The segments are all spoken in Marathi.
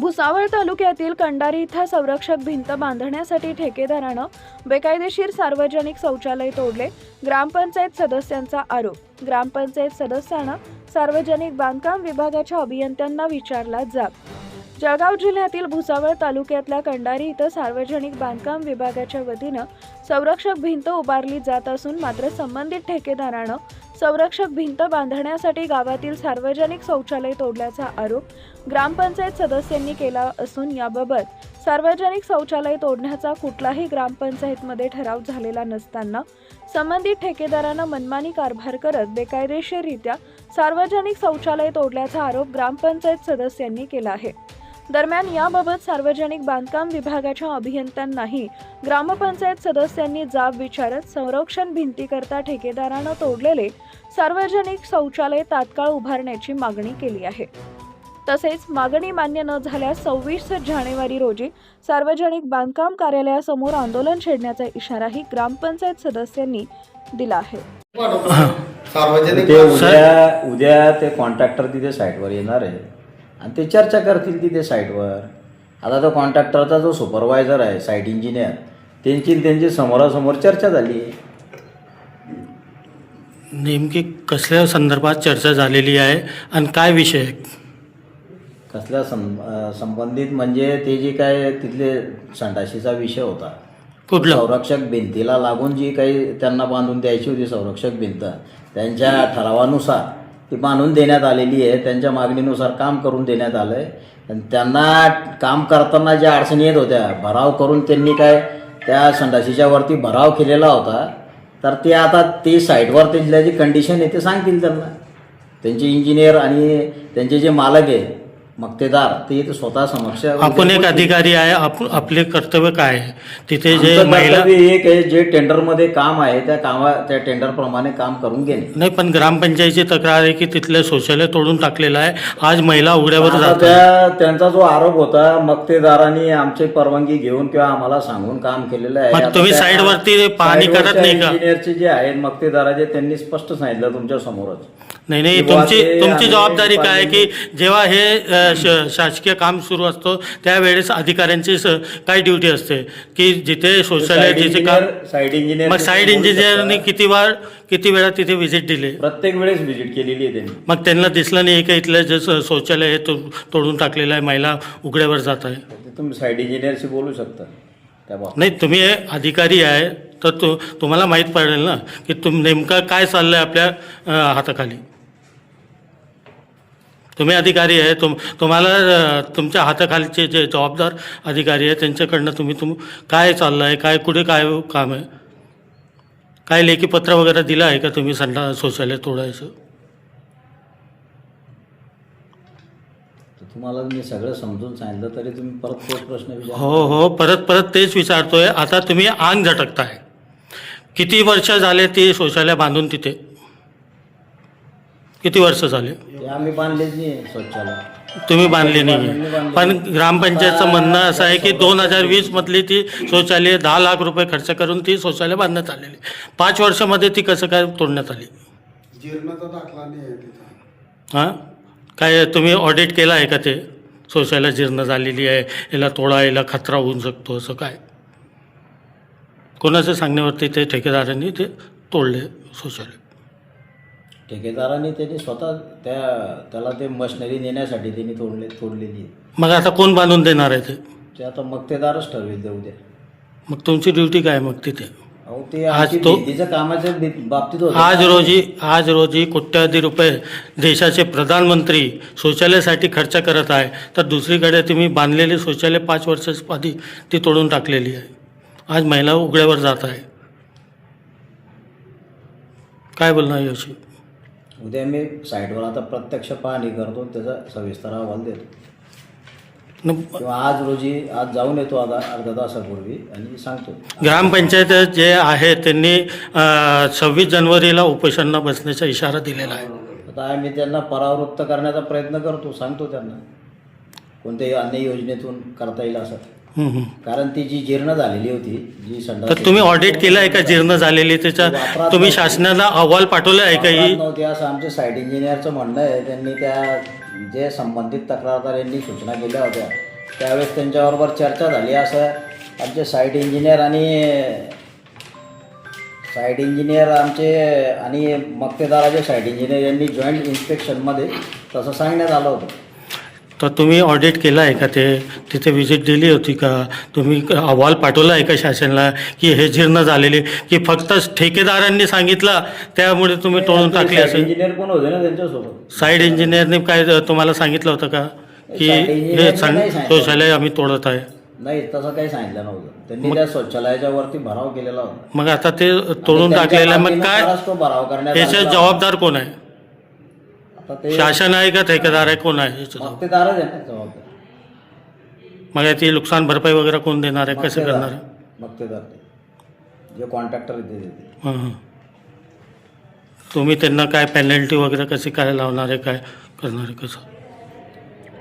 भुसावळ तालुक्यातील कंडारी इथं संरक्षक भिंत बांधण्यासाठी ठेकेदारानं बेकायदेशीर सार्वजनिक शौचालय तोडले ग्रामपंचायत सदस्यांचा आरोप. ग्रामपंचायत सदस्यानं सार्वजनिक बांधकाम विभागाच्या अभियंत्यांना विचारला जाब. जळगाव जिल्ह्यातील भुसावळ तालुक्यातल्या कंडारी इथं सार्वजनिक बांधकाम विभागाच्या वतीनं संरक्षक भिंत उभारली जात असून मात्र संबंधित ठेकेदारानं संरक्षक भिंत बांधण्यासाठी गावातील सार्वजनिक शौचालय तोडल्याचा आरोप ग्रामपंचायत सदस्यांनी केला असून याबाबत सार्वजनिक शौचालय तोडण्याचा कुठलाही ग्रामपंचायतमध्ये ठराव झालेला नसताना संबंधित ठेकेदारानं मनमानी कारभार करत बेकायदेशीररित्या सार्वजनिक शौचालय तोडल्याचा आरोप ग्रामपंचायत सदस्यांनी केला आहे. दरम्यान याबाबत सार्वजनिक बांधकाम विभागाच्या अभियंत्यांनाही ग्रामपंचायत सदस्यांनी जाब विचारत संरक्षण भिंतीकरता ठेकेदारानं तोडलेले सार्वजनिक शौचालय तात्काळ उभारण्याची मागणी केली आहे. तसेच मागणी मान्य न झाल्यास सव्वीस जानेवारी रोजी सार्वजनिक बांधकाम कार्यालयासमोर आंदोलन छेडण्याचा इशाराही ग्रामपंचायत सदस्यांनी दिला आहे. सार्वजनिक ते उद्या उद्या ते कॉन्ट्रॅक्टर तिथे साईटवर येणार आहे. आणि ते चर्चा करतील तिथे साईटवर. आता तो कॉन्ट्रॅक्टरचा जो सुपरवायझर आहे साईट इंजिनियर. त्यांची त्यांची समोरासमोर चर्चा झाली. नेमकी कसल्या संदर्भात चर्चा झालेली आहे आणि काय विषय? कसल्या सं संबंधित म्हणजे ते जे काय तिथले संडाशीचा विषय होता. कुठलं? संरक्षक भिंतीला लागून जी काही त्यांना बांधून द्यायची होती संरक्षक भिंत त्यांच्या ठरावानुसार ती बांधून देण्यात आलेली आहे. त्यांच्या मागणीनुसार काम करून देण्यात आलं आहे आणि त्यांना काम करताना ज्या अडचणी येत होत्या भराव करून त्यांनी काय त्या संडासीच्या वरती भराव केलेला होता. तर ते आता ते साईटवर त्यांच्या जी कंडिशन आहे ते सांगतील त्यांना. त्यांचे इंजिनियर आणि त्यांचे जे मालक आहे मक्तेदार ते इथे स्वतः समक्ष आपण एक अधिकारी आहे आप आपले कर्तव्य काय आहे? तिथे जे आमचं महिला कर्तव्य एक आहे जे टेंडरमध्ये काम आहे त्या कामा त्या टेंडरप्रमाणे काम करून घेणे. नाही पण ग्रामपंचायतीची तक्रार आहे की तिथलं शौचालय तोडून टाकलेलं आहे. आज महिला उघड्यावर आता जात त्या त्यांचा जो आरोप होता मक्तेदारांनी आमची परवानगी घेऊन किंवा आम्हाला सांगून काम केलेलं आहे. मग आता तुम्ही त्या साईडवरती पाहणी करत नाही का? इंजिनियरचे जे आहेत मक्तेदाराचे त्यांनी स्पष्ट सांगितलं तुमच्या समोरच नाही नाही तुमची तुमची जबाबदारी काय आहे की जेव्हा हे शासकीय काम सुरू असतं त्यावेळेस अधिकाऱ्यांची काय ड्युटी असते? की जिथे शौचालय जिथे काम साईड इंजिनियर मग साईड इंजिनियरने किती वेळ किती वेळा तिथे व्हिजिट दिली? प्रत्येक वेळेस व्हिजिट केलेली आहे त्यांनी. मग त्यांना दिसलं नाही का इथलं जे शौचालय तो तोडून टाकलेलं आहे महिला उघड्यावर जात आहे? तुम्ही साईड इंजिनियरशी बोलू शकता. नाही तुम्ही हे अधिकारी आहे तर तु तुम्हाला माहीत पडेल ना की तुम नेमकं काय चाललं आहे आपल्या हाताखाली. तुम्ही अधिकारी आहे तुम तुम्हाला तुमच्या हाताखालचे जे जबाबदार अधिकारी आहे त्यांच्याकडनं तुम्ही तुम काय चाललं आहे काय कुठे काय काम आहे? काय लेखी पत्र वगैरे दिलं आहे का तुम्ही संडा शौचालय तोडायचं तुम्हाला मी सगळं समजून सांगितलं तरी तुम्ही परत तोच प्रश्न विचार. हो हो परत परत तेच विचारतोय. आता तुम्ही आंग झटकताय. किती वर्ष झाले ते शौचालय बांधून तिथे? किती वर्ष झाले? ते आम्ही बांधलेच नाही शौचालय. तुम्ही बांधली नाही. पण ग्रामपंचायतचं म्हणणं असं आहे की दोन हजार वीस मधली ती शौचालय दहा लाख रुपये खर्च करून ती शौचालय बांधण्यात आलेली पाच वर्षामध्ये ती कसं काय तोडण्यात आली? जीर्णता दाखला नाही आहे तिथं. हां? काय तुम्ही ऑडिट केलं आहे का ते? शौचालय जीर्ण झालेली आहे याला तोडा याला खतरा होऊ शकतो असं काय? कोणाच्या सांगण्यावरती ते ठेकेदारांनी ते तोडले शौचालय ठेकेदारांनी त्यांनी स्वतः त्या त्याला ते मशिनरी नेण्यासाठी त्यांनी तोडले तोडलेली आहे. मग आता कोण बांधून देणार आहे ते? ते आता मक्तेदारच ठरवेल ते उद्या. मग तुमची ड्युटी काय मग तिथे? अहो ते आज आमची तो- भिंतीच्या कामाच्या बी- बाबतीत होतं. आज रोजी आज रोजी कोट्यावधी रुपये देशाचे प्रधानमंत्री शौचालयासाठी खर्च करत आहे. तर दुसरीकडे तुम्ही बांधलेली शौचालय पाच वर्षाच आधी ती तोडून टाकलेली आहे. आज महिला उघड्यावर जात आहे. काय बोलणार याची? उद्या मी साईटवर आता प्रत्यक्ष पाहणी करतो त्याचा सविस्तर अहवाल देतो. किंवा आज रोजी आज जाऊन येतो आता अर्ध्या तासापूर्वी आणि सांगतो. ग्रामपंचायत जे आहे त्यांनी सव्वीस जानेवारीला उपोषणला बसण्याचा इशारा दिलेला आहे. आता आम्ही त्यांना परावृत्त करण्याचा प्रयत्न करतो सांगतो त्यांना. कोणत्याही अन्य योजनेतून करता येईल असं. कारण ती जी जीर्ण झालेली होती जी संडास तर तुम्ही ऑडिट केलं आहे का जीर्ण झालेली? त्याचा तुम्ही शासनाला अहवाल पाठवला आहे का ही? वापरात नव्हती. असं आमचे साईड इंजिनियरचं म्हणणं आहे. त्यांनी त्या जे संबंधित तक्रारदार यांनी सूचना केल्या होत्या त्यावेळेस त्यांच्याबरोबर चर्चा झाली. असं आमचे साईट इंजिनियर आणि साईट इंजिनियर आमचे आणि मक्तेदाराचे साईट इंजिनियर यांनी जॉईंट इन्स्पेक्शनमध्ये तसं सांगण्यात आलं होतं. तर तुम्ही ऑडिट केलं आहे का ते? तिथे व्हिजिट दिली होती का? तुम्ही अहवाल पाठवला आहे का शासनाला की हे जीर्ण झालेले की फक्त ठेकेदारांनी सांगितलं त्यामुळे तुम्ही तोडून टाकले असेल? इंजिनियर पण होते ना त्यांच्यासोबत? साईड इंजिनियरने काय तुम्हाला सांगितलं होतं का? की हे नाही सांगितलं. शौचालय आम्ही तोडत आहे. नाही तसं काही सांगितलं नव्हतं. त्यांनी त्या शौचालयाच्या वरती भराव केलेला होता. मग आता ते तोडून आणि त्यांच्या टाकलेलं आहे. मग काय? तो भराव करण्यात आलेला जबाबदार कोण आहे. आता ते शासन आहे का ठेकेदार आहे? कोण आहे? याचं जबाबदार? मक्तेदारच आहे ना जबाबदार. मग याची नुकसान भरपाई वगैरे कोण देणार आहे? कसं. करणार आहे? मक्तेदार ते. जे कॉन्ट्रॅक्टर आहे ते देते हां हां. तुम्ही त्यांना काय पेनल्टी वगैरे कशी काय लावणार आहे? काय करणार आहे? कसं?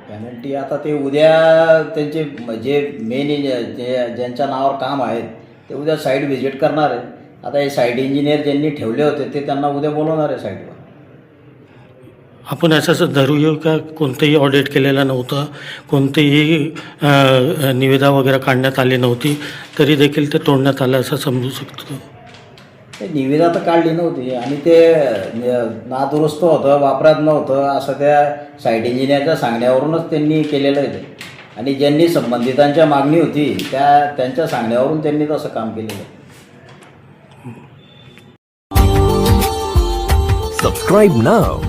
पेनल्टी आता ते उद्या त्यांचे जे मेन ज्यांच्या नावावर काम आहेत ते उद्या साईट व्हिजिट करणार आहे आता हे साईट इंजिनियर ज्यांनी ठेवले होते ते त्यांना उद्या बोलवणार आहे साईटवर आपण असं धरू येऊ का? कोणतंही ऑडिट केलेलं नव्हतं. कोणतीही निविदा वगैरे काढण्यात आली नव्हती. तरी देखील ते तोडण्यात आलं असं समजू शकतो. ते निविदा तर काढली नव्हती आणि ते न- नादुरुस्त होतं वापरात नव्हतं असं त्या साईट इंजिनियरच्या सांगण्यावरूनच त्यांनी केलेलं आहे ते. आणि ज्यांनी संबंधितांच्या मागणी होती त्या त्यांच्या सांगण्यावरून त्यांनी तसं काम केलेलं आहे. Subscribe now